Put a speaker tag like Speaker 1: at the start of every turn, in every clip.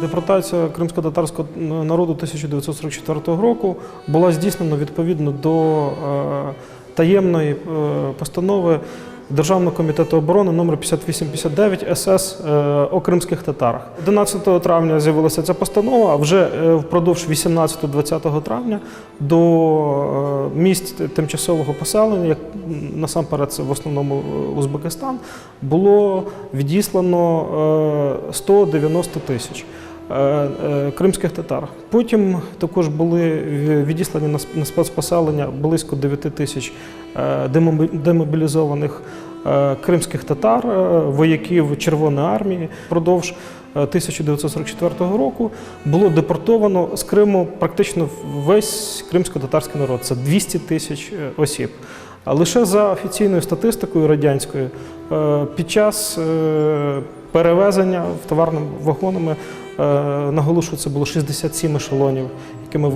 Speaker 1: Депортація кримсько-татарського народу 1944 року була здійснена відповідно до е, таємної е, постанови Державного комітету оборони номер 5859 СС е, о кримських татарах. 11 травня з'явилася ця постанова, а вже впродовж 18-20 травня до місць тимчасового поселення, як насамперед це в основному Узбекистан, було відіслано е, 190 тисяч. Е, е, Кримських татар. Потім також були відіслані на спецпоселення близько 9 тисяч е, демобілізованих кримських татар, вояків Червоної армії. Впродовж е, 1944 року було депортовано з Криму практично весь кримсько-татарський народ. Це 200 тисяч осіб. А лише за офіційною статистикою радянською під час перевезення в товарними вагонами е, наголошую, це було 67 ешелонів, якими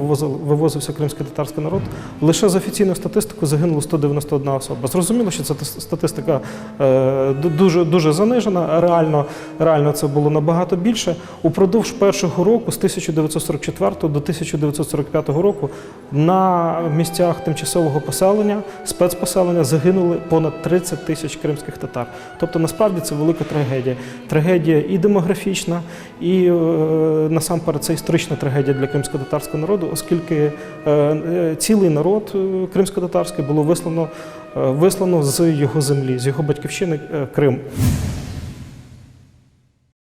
Speaker 1: вивозився кримський татарський народ. Лише з офіційною статистикою загинуло 191 особа. Зрозуміло, що ця статистика е, дуже, дуже занижена. Реально, реально це було набагато більше. Упродовж першого року, з 1944 до 1945 року, на місцях тимчасового поселення, спецпоселення загинули понад 30 тисяч кримських татар. Тобто, насправді це велика трагедія. Трагедія і демографічна, і е, насамперед це історична трагедія для кримсько-татарського народу, оскільки е, е, цілий народ е, кримсько-татарський було вислано, вислано з його землі, з його батьківщини Крим.